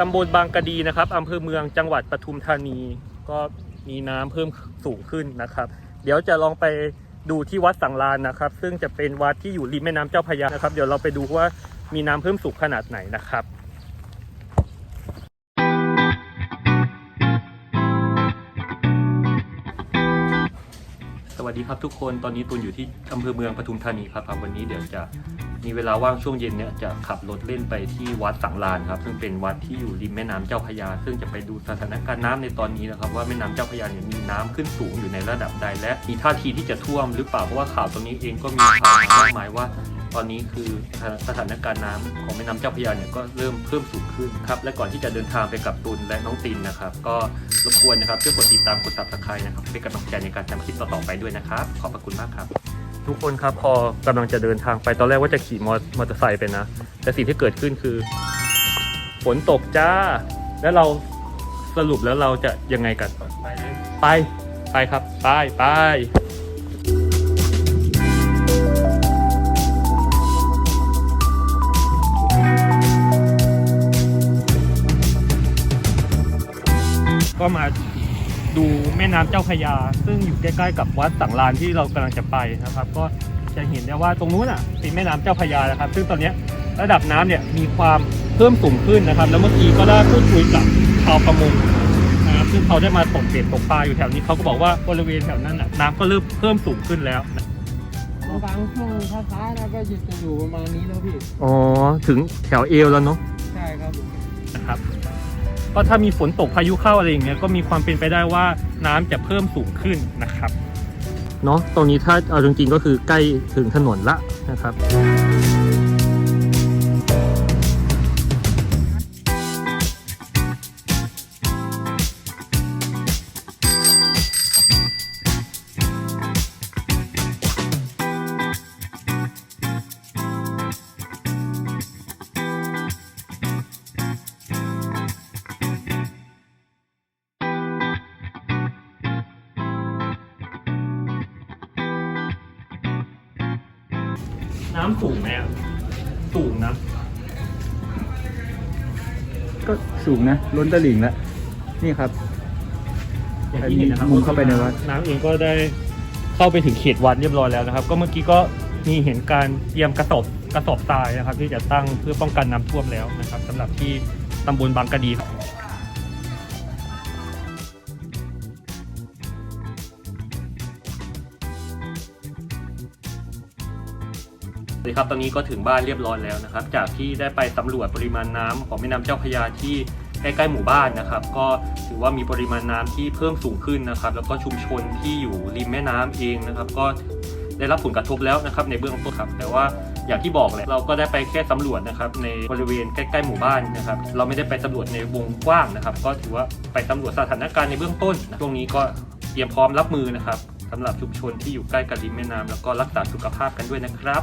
ตำบลบางกะดีนะครับอำเภอเมืองจังหวัดปทุมธานี ก็มีน้ำเพิ่มสูงขึ้นนะครับ เดี๋ยวจะลองไปดูที่วัดสังลานนะครับ ซึ่งจะเป็นวัดที่อยู่ริมแม่น้ำเจ้าพระยานะครับ เดี๋ยวเราไปดูว่ามีน้ำเพิ่มสูงขนาดไหนนะครับสวัสดีครับทุกคนตอนนี้ตูนอยู่ที่อำเภอเมืองปทุมธานีครับครับวันนี้เดี๋ยวจะ มีเวลาว่างช่วงเย็นเนี่ยจะขับรถเล่นไปที่วัดสังลานครับซึ่งเป็นวัดที่อยู่ริมแม่น้ำเจ้าพยา ซึ่งจะไปดูสถานการณ์น้ำในตอนนี้นะครับ ว่าแม่น้ำเจ้าพยาเนี่ยมีน้ำขึ้นสูงอยู่ในระดับใด และมีท่าทีที่จะท่วมหรือเปล่าเพราะว่าข่าวตรงนี้เองก็มีข่าวมากมายว่าตอนนี้คือสถานการณ์น้ำของแม่น้ำเจ้าพระยาเนี่ยก็เริ่มเพิ่มสูงขึ้นครับและก่อนที่จะเดินทางไปกับตุลและน้องตินนะครับ ก็รบกวนนะครับช่วยกดติดตามกด subscribe นะครับเป็นกำลังใจในการทำคลิปต่อๆไปด้วยนะครับ ขอบพระคุณมากครับ ทุกคนครับพอกำลังจะเดินทางไปตอนแรกว่าจะขี่มอมอเตอร์ไซค์ไปนะ แต่สิ่งที่เกิดขึ้นคือ ฝนตกจ้า แล้วเราสรุปแล้วเราจะยังไงกันไปไปไปครับ ไปไปก็มา ดูแม่น้ำเจ้าพระยา ซึ่งอยู่ใกล้ๆกับวัดสังลานที่เรากำลังจะไปนะครับ ก็จะเห็นได้ว่าตรงนู้นอะเป็นแม่น้ำเจ้าพระยานะครับ ซึ่งตอนเนี้ยระดับน้ำเนี่ยมีความเพิ่มสูงขึ้นนะครับ แล้วเมื่อกี้ก็ได้พูดคุยกับชาวประมงนะครับซึ่งเขาได้มาตกเบ็ดตกปลาอยู่แถวนี้เขาก็บอกว่าบริเวณแถวนั้นน่ะน้ำก็เริ่มเพิ่มสูงขึ้นแล้วบางช่วงท้ายๆนะก็จะอยู่ประมาณนี้แล้วพี่ อ๋อ ถึงแถวเอวแล้วเนาะ ใช่ครับผม นะครับ ก็ถ้ามีฝนตกพายุเข้าอะไรอย่างเงี้ยก็มีความเป็นไปได้ว่าน้ำจะเพิ่มสูงขึ้นนะครับเนาะตรงนี้ถ้าเอาจริงๆก็คือใกล้ถึงถนนละนะครับ น้ำสูงไหมอะสูงนะก็สูงนะ ล้นตลิ่งแล้ว นี่ครับ อย่างที่เห็นนะครับมุมเข้าไปในวัด น้ำเองก็ได้เข้าไปถึงเขตวัดเรียบร้อยแล้วนะครับ ก็เมื่อกี้ก็มีเห็นการเตรียมกระสอบกระสอบทรายนะครับ ที่จะตั้งเพื่อป้องกันน้ำท่วมแล้วนะครับสำหรับที่ตำบลบางกะดีครับ ดีครับตอนนี้ก็ถึงบ้านเรียบร้อยแล้วนะครับ จากที่ได้ไปสำรวจปริมาณน้ำของแม่น้ำเจ้าพระยาที่ใกล้ๆหมู่บ้านนะครับ ก็ถือว่ามีปริมาณน้ำที่เพิ่มสูงขึ้นนะครับ แล้วก็ชุมชนที่อยู่ริมแม่น้ำเองนะครับ ก็ได้รับผลกระทบแล้วนะครับ ในเบื้องต้นครับแต่ว่าอย่างที่บอกแหละเราก็ได้ไปแค่สำรวจนะครับในบริเวณใกล้ๆหมู่บ้านนะครับ เราไม่ได้ไปสำรวจในวงกว้างนะครับ ก็ถือว่าไปสำรวจสถานการณ์ในเบื้องต้นนะช่วงนี้ก็เตรียมพร้อมรับมือนะครับสำหรับชุมชนที่อยู่ใกล้กับริมแม่น้ำแล้วก็รักษาสุขภาพกันด้วยนะครับ